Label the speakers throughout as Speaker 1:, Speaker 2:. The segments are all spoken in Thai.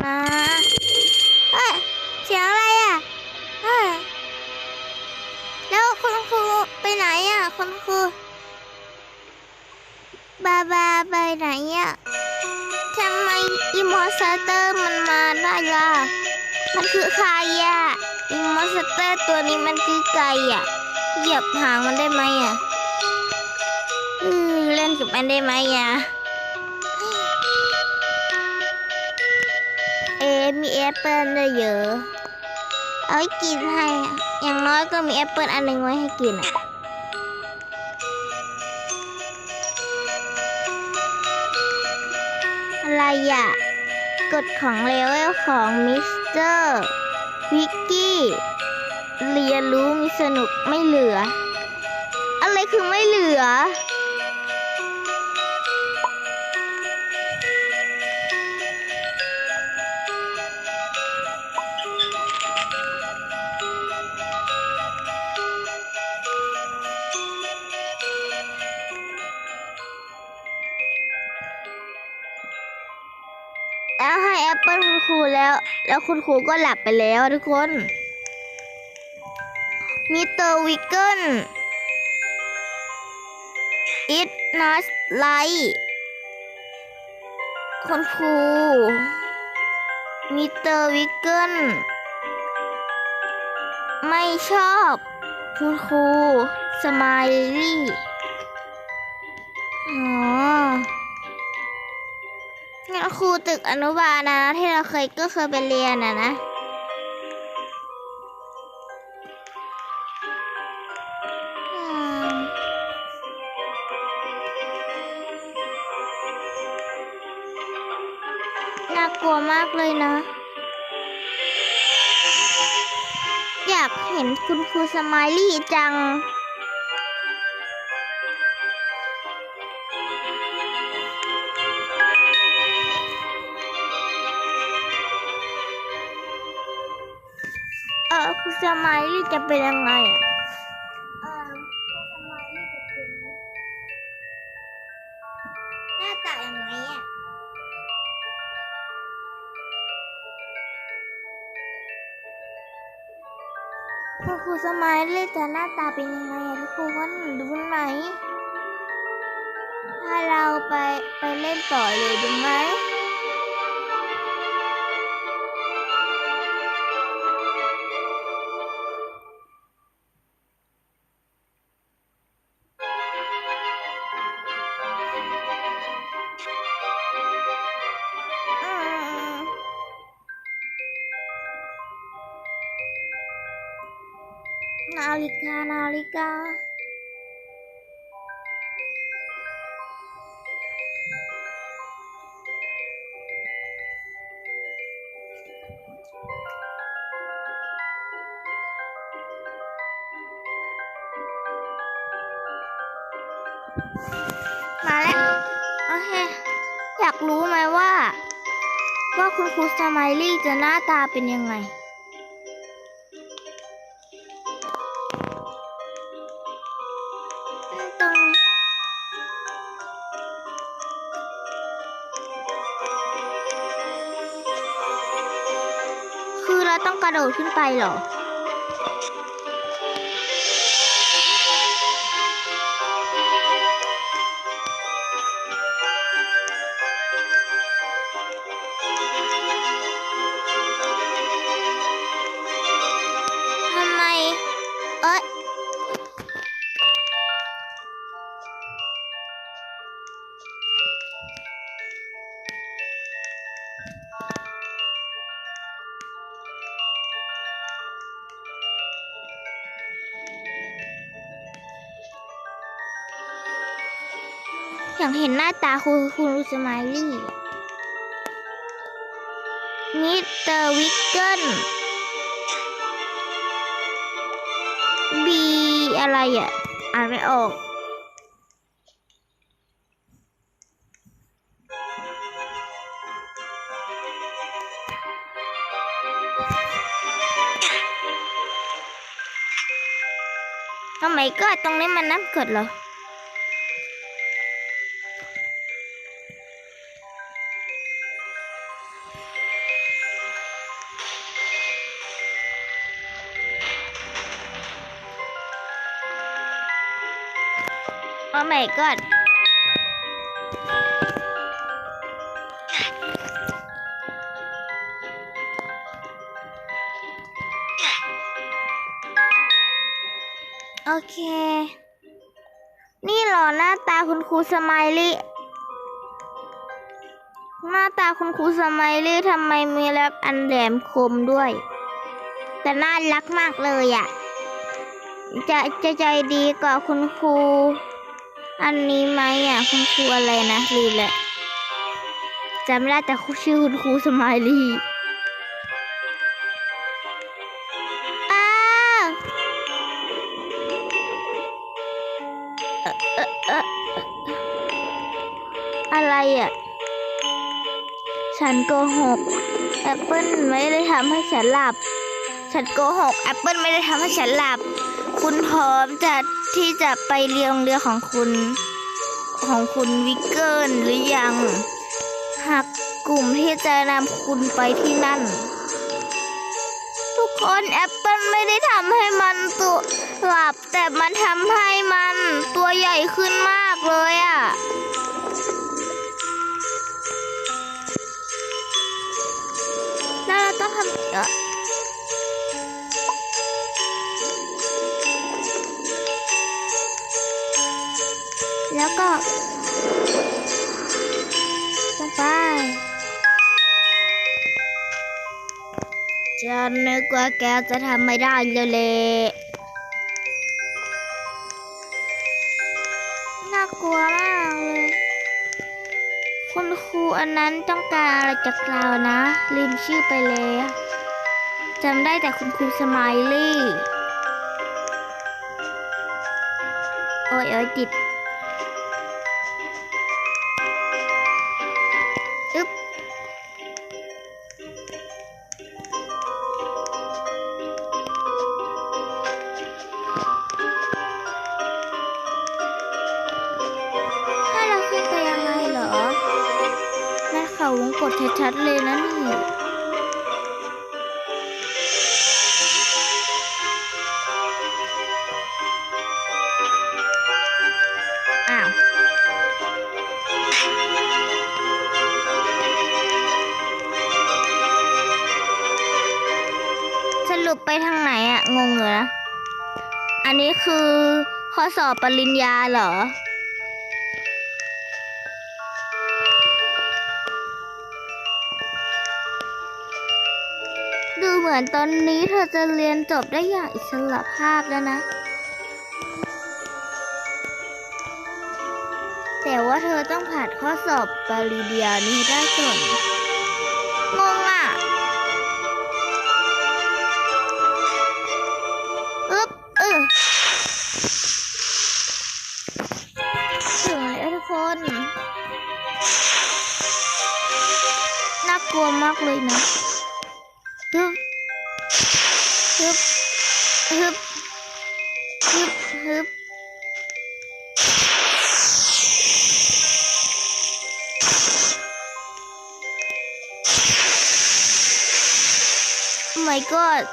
Speaker 1: นะเอ้ยเสียงอะไรอะเอ้ยแล้วคุณครูไปไหนอะคุณครูบาบาไปไหนอะทำไมอีมอนสเตอร์มันมาได้ล่ะ มันคือใครอะอีมอนสเตอร์ตัวนี้มันคือไก่อะเหยียบหางมันได้ไหมอะอเล่นกับมันได้ไหมอะ เอมีแอปเปิลด้วยเยอะ เอาไว้กินให้อะอย่างน้อยก็มีแอปเปิลอันหนึ่งไว้ให้กินอะอะไรอะกฎของเลเวลของมิสเตอร์วิกกี้เรียนรู้มีสนุกไม่เหลือ อะไรคือไม่เหลือ เปิลคุณครูแล้ว แล้วคุณครูก็หลับไปแล้วทุกคนมีเตอร์วิกเกิล it not like คุณครู มิสเตอร์วิกเกิล ไม่ชอบ คุณครู สมายลี่ อ๋อ งั้นครูตึกอนุบาลนะ ที่เราเคยก็เคยไปเรียนนะนะ น่ากลัวมากเลยนะ อยากเห็นคุณครูสมายลี่จัง เออคุณสมายลี่จะเป็นยังไงอะเออคุณสมายลี่จะเป็นหน้าตาอย่างไรอะคุณครูสมายลี่จะหน้าตาเป็นยังไงอะทุกคนดูไหมถ้าเราไปไปเล่นต่อเลยดูไหม นาฬิกา นาฬิกา มาแล้ว โอเค อยากรู้ไหมว่า ว่าคุณครูสไมลี่จะหน้าตาเป็นยังไง ขึ้นไปเหรอ เห็นหน้าตาคุณคุณสมายลี่ มิสเตอร์วิกเกิลบีอะไรอะ อ่านไม่ออก ทำไมก็ตรงนี้มันน้ำเกรดเหรอ ส่ก่อนโอเค นี่หรอหน้าตาคุณครูสไมลี่หน้าตาคุณครูสไมลี่ทำไมมีแลบอันแหลมคมด้วย แต่น่ารักมากเลยอะ่ะ จะจะใจดีกว่าคุณครู อันนี้ไหมอะคุณครูอะไรนะลืมแหละจำไม่ได้แต่ชื่อคุณครูสไมลี่อ้าวเอ่อเอ่อเอ่ออะไรอะ ฉันโกหกแอปเปิลไม่ได้ทำให้ฉันหลับ ฉันโกหกแอปเปิลไม่ได้ทำให้ฉันหลับ คุณพร้อมจะที่จะไปเรียนโรงเรียนของคุณ ของคุณวิกเกิลหรือยัง หากกลุ่มที่จะนำคุณไปที่นั่น ทุกคนแอปเปิลไม่ได้ทำให้มันตัวหลับ แต่มันทำให้มันตัวใหญ่ขึ้นมากเลยอะ่ะแล้วเราต้องทำเอ่อแก็ลงไปฉันนึกว่าแกจะทำไม่ได้เลยเละน่ากลัวมากเลย คุณครูอันนั้นต้องการอะไรจากเรานะ ลืมชื่อไปแล้วจำได้แต่คุณครูสไมลี่ โอ้ยโอ้ยติด ไปทางไหนอะงงเลยนะ อันนี้คือข้อสอบปริญญาเหรอ ดูเหมือนตอนนี้เธอจะเรียนจบได้อย่างอิสระภาพแล้วนะ แต่ว่าเธอต้องผ่านข้อสอบปริญญานี้ให้ได้ก่อนงงอะ น่ากลัวมากเลยนะฮึบฮึบฮึบฮึบฮึบ Oh my god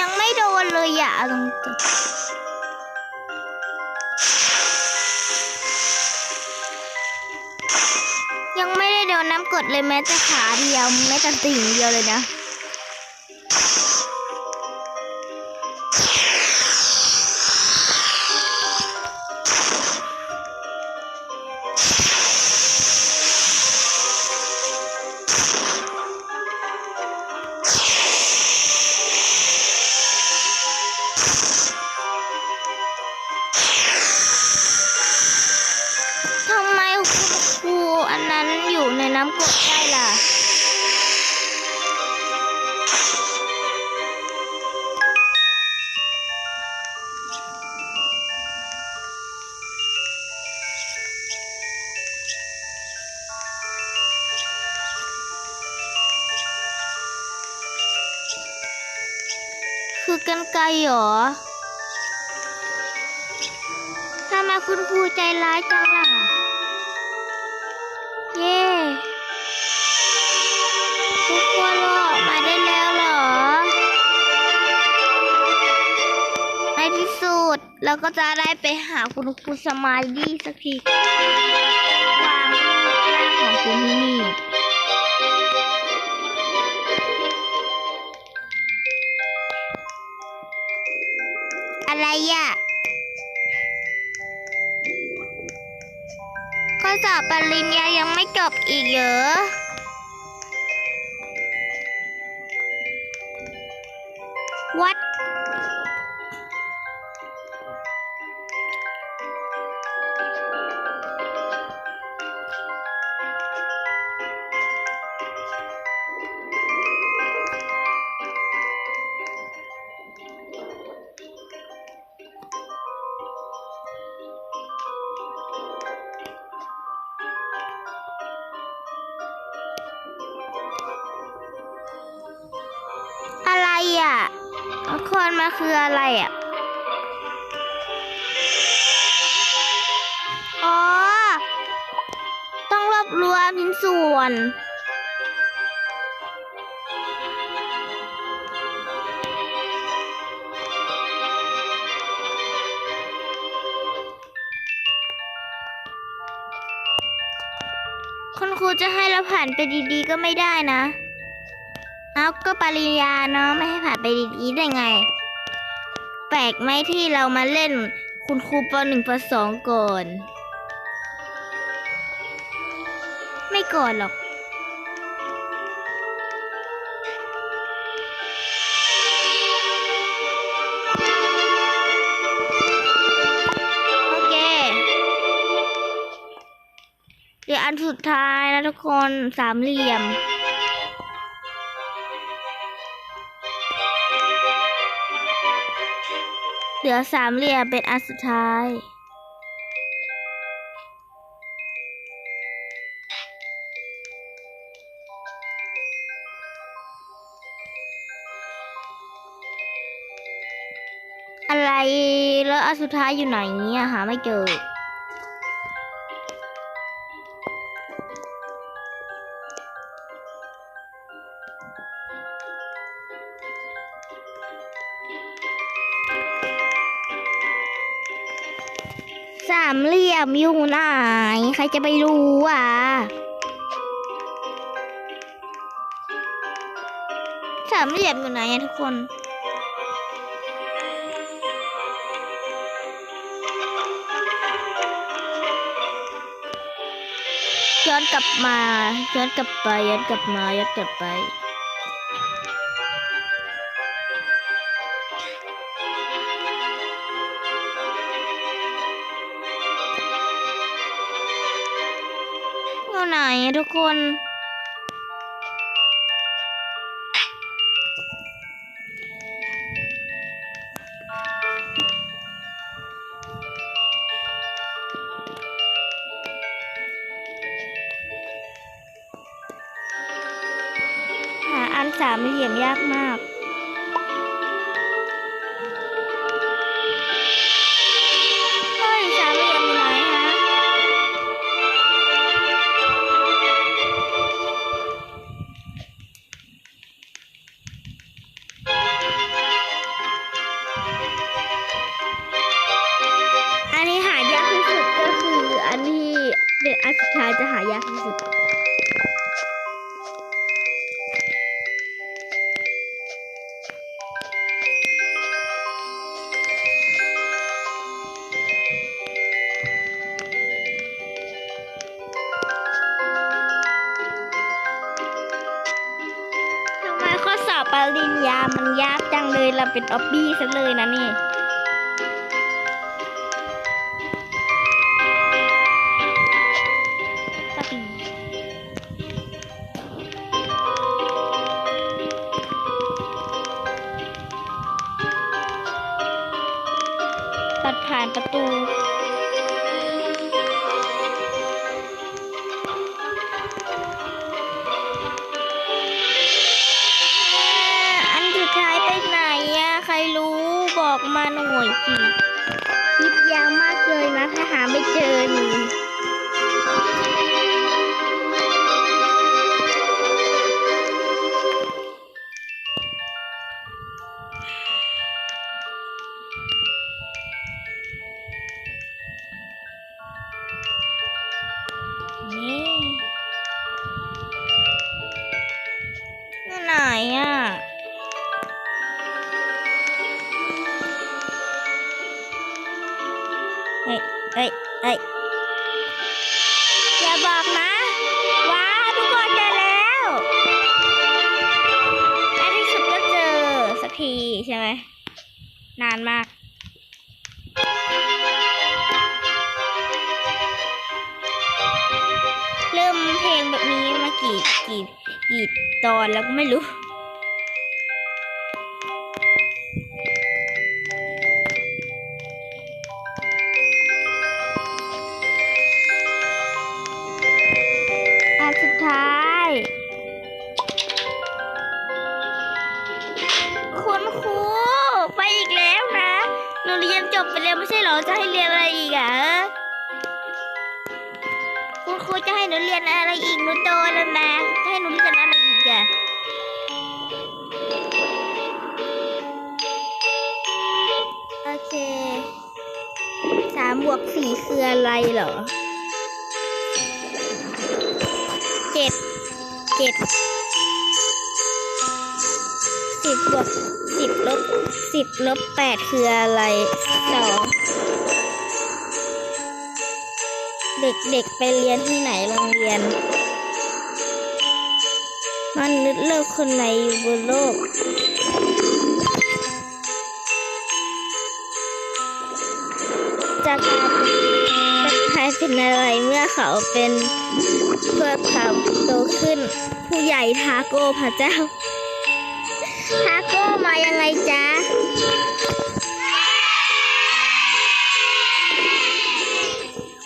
Speaker 1: ยังไม่โดนเลยอะตรงตัว กดเลยแม้แต่ขาเดียวแม้แต่ติ่งเดียวเลยนะ คุณครูใจร้ายจังล่ะ เย่ทุกคนรออกมาได้แล้วเหรอ ในที่สุดเราก็จะได้ไปหาคุณครูสมายดี้สักทีวางร่างของคุณนี่อะไรอะ สอบปริญญายังไม่จบอีกเหรอ มาคืออะไรอะ อ๋อ ต้องรวบรวมชิ้นส่วนคุณครูจะให้เราผ่านไปดีๆก็ไม่ได้นะ เอาก็ปริญญาเนาะไม่ให้ผ่านไปดีๆได้ไง แปลกไหมที่เรามาเล่นคุณครูปหนึ่งปสองก่อน ไม่ก่อนหรอกโอเคเดี๋ยวอันสุดท้ายนะทุกคนสามเหลี่ยม เหลือสามเหลี่ยมเป็นอันสุดท้าย อะไรแล้วอันสุดท้ายอยู่ไหนเนี่ยหาไม่เจอ มเหลี่ยมอยู่ไหน ใครจะไปรู้อะสามเหลี่ยมอยู่ไหนอะทุกคนย้อนกลับมาย้อนกลับไปย้อนกลับมาย้อนกลับไป ทุกคน ท้ายจะหายากที่สุด ทำไมข้อสอบปริญญามันยากจังเลยเราเป็นออบบี้ซะเลยนะนี่ ผ่านประตูอันสุดท้ายไปไหนอะใครรู้บอกมาหน่อยสิ เอ้ยเอ้ยอย่าบอกนะ ว้าทุกคนเจอแล้วในที่สุดก็เจอสักทีใช่ไหม นานมาก เริ่มเพลงแบบนี้มากี่กี่กี่ตอนแล้วก็ไม่รู้ หนูเรียนจบไปแล้วไม่ใช่เหรอจะให้เรียนอะไรอีกอะเอคุณครูจะให้หนูเรียนอะไรอีกหนูโตแล้วนะจะให้หนูเรียนอะไรอีกอะโอเคสามบวกสี่คืออะไรเหรอเจ็ดเจ็ดสิบบวก สิบลบสิบลบแปดคืออะไรสองเด็กๆไปเรียนที่ไหนโรงเรียนมันนึกเลิกคนไหนอยู่บนโลกจะกลายเป็นกลายเป็นอะไรเมื่อเขาเป็นเพื่อเขาโตขึ้น ผู้ใหญ่ทาโก้พระเจ้า ทาโก้มายังไงจ๊ะ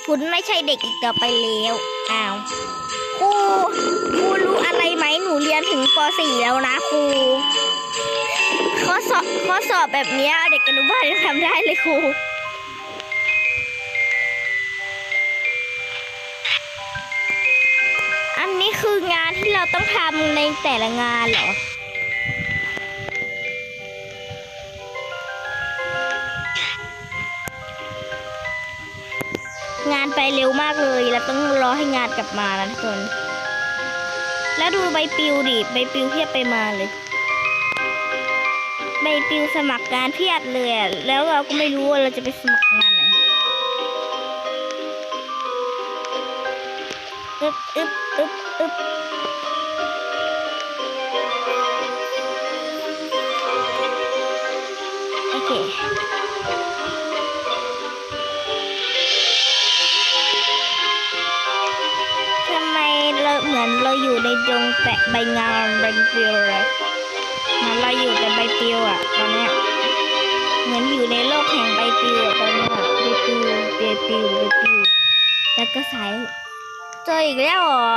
Speaker 1: คุณไม่ใช่เด็กอีกต่อไปแล้วอ้าวครูครูรู้อะไรไหมหนูเรียนถึงป .4 แล้วนะครูข้อสอบข้อสอบแบบนี้เด็กอนุบาลยังทำได้เลยครูอันนี้คืองานที่เราต้องทำในแต่ละงานเหรอ งานไปเร็วมากเลยเราต้องรอให้งานกลับมานะทุกคน แล้วดูใบปลิวดิใบปลิวเพียบไปมาเลย ใบปลิวสมัครงานเพียบเลยแล้วเราก็ไม่รู้ว่าเราจะไปสมัครงานไหนอึบอึบอึบอึบ อยู่ในดงแปะใบงามใบปลิวเลยมือนเราอยู่แต่ใบปลิวอะตอนเนี้ยเหมือนอยู่ในโลกแห่งใบปลิวตอนเนี้ยใบปลิวใบปลิวใบปลิวแล้วก็สายเจออีกแล้วเหรอ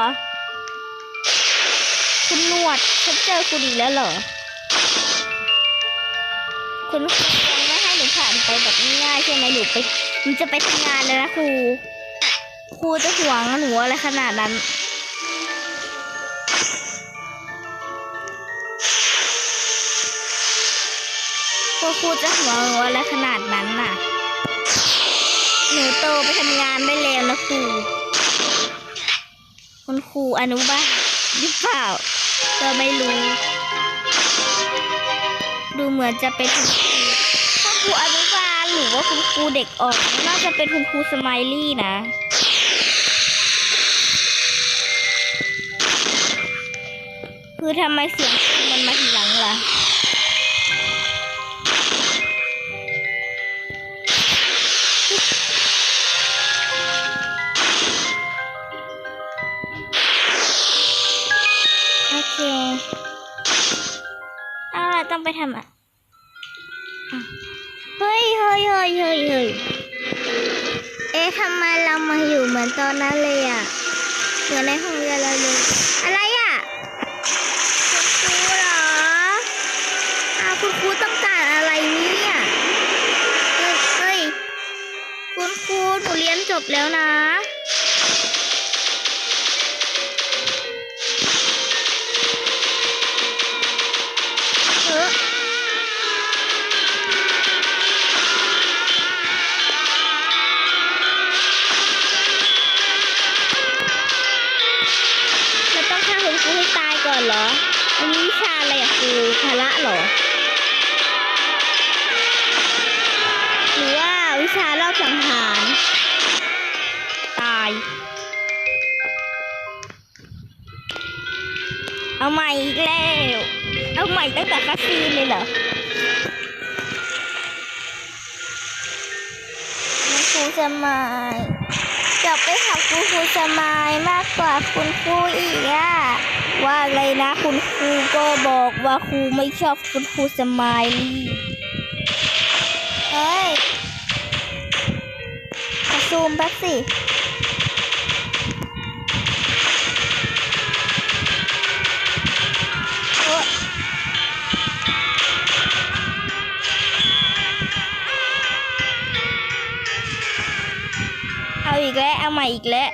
Speaker 1: คุณนวดฉันเจอคุณอีกแล้วเหรอ คุณครูยังไม่ให้หนูผ่านไปแบบง่ายๆใช่ไหมหนูไปหนูจะไปทำงานเลยนะครูครูจะห่วงหนูอะไรขนาดนั้น ครูครูจะหัวหนูอะไรขนาดนั้นน่ะ หนูโตไปทำงานได้แล้วนะครู คุณครูอนุบาลหรือเปล่าก็ไม่รู้ ดูเหมือนจะเป็นคุณครูถ้าครูอนุบาลหรือว่าคุณครูเด็กอ่อนน่าจะเป็นคุณครูสไมลี่นะคือทำไมเสียงมันมาทีหลังล่ะ ต้องไปทำอะเฮ้ยเฮ้ยเฮ้ยเฮ้ยเฮ้ยเอ๊ะทำไมเรามาอยู่เหมือนตอนนั้นเลยอะเหมือนในห้องเรียนเราเลยอะไรอะคุณครูเหรออ้าวคุณครูต้องการอะไรเนี่ยเฮ้ยเฮ้ยคุณครูหนูเรียนจบแล้วนะ เหรอ หรือว่าวิชารอบสังหาร ตาย เอาใหม่อีกแล้ว เอาใหม่ตั้งแต่คัสซีนเลยเหรอคุณครูสมายจะไปหาคุณครู สมายมากกว่าคุณครูอีกอะว่าอะไรนะคุณครูก็บอกว่าครูไม่ชอบคุณครูสมายลี่เฮ้ยขอซูมแป๊บสิเอาอีกแล้ว เอาใหม่อีกแล้ว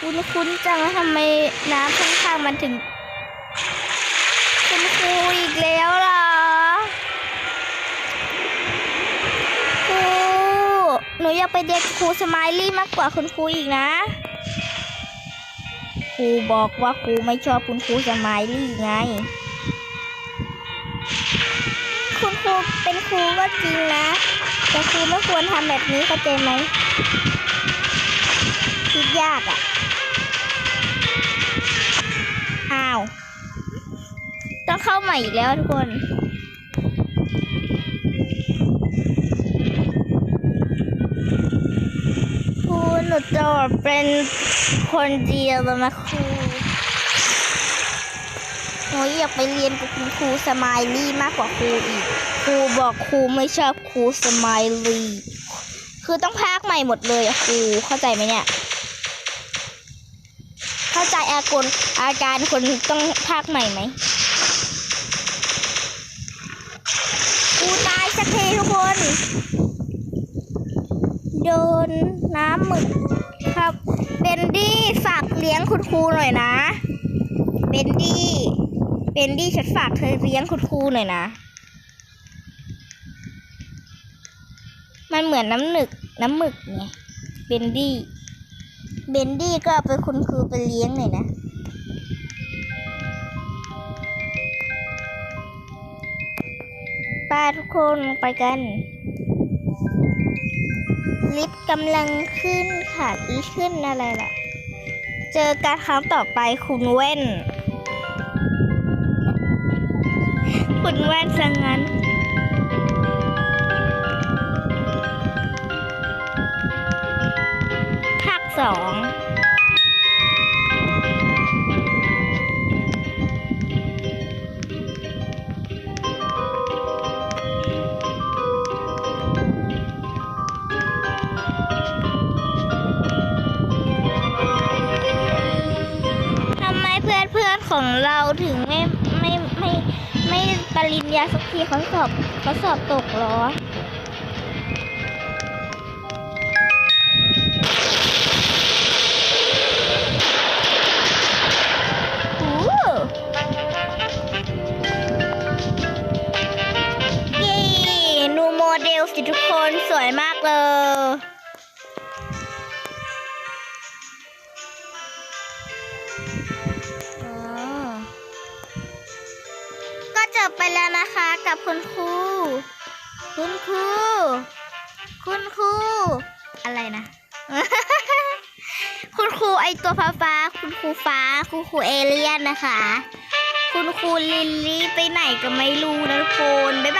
Speaker 1: คุ้นๆจังแล้วทำไมน้ำข้างๆมันถึงคุณครูอีกแล้วเหรอครูหนูอยากไปเรียนกับครูสไมลี่มากกว่าคุณครูอีกนะครูบอกว่าครูไม่ชอบคุณครูสไมลี่ไง คุณครูเป็นครูก็จริงนะ แต่ครูไม่ควรทำแบบนี้เข้าใจไหมคิดยากอะ่ะ เข้าใหม่อีกแล้วทุกคนครูหนูจะเป็นคนเดียวแล้วนะครูหนูอยากไปเรียนกับคุณครูสมายลี่มากกว่าครูอีก ครูบอกครูไม่ชอบครูสมายลี่ คือต้องพากใหม่หมดเลยอะครูเข้าใจไหมเนี่ย เข้าใจอากลอาการคนต้องพากใหม่ไหมครูตายสัก ทีทุกคน โดนน้ำหมึกครับเบนดี้ฝากเลี้ยงคุณครูหน่อยนะเบนดี้เบนดี้ฉันฝากเธอเลี้ยงคุณครูหน่อยนะ มันเหมือนน้ำหนึกน้ำหมึกไง เบนดี้ เบนดี้ก็เอาไปคุณครูไปเลี้ยงหน่อยนะ ป้าทุกคนไปกัน ลิฟต์กำลังขึ้นค่ะอีขึ้นอะไรล่ะ เจอการครั้งต่อไปคุณเว้นคุณแว่นซะงั้นภาคสอง ริญญาสักทีเขาสอบเขาสอบตกหรอ นะคะ คุณครูลิลลี่ไปไหนก็ไม่รู้นะทุกคน บ๊ายบาย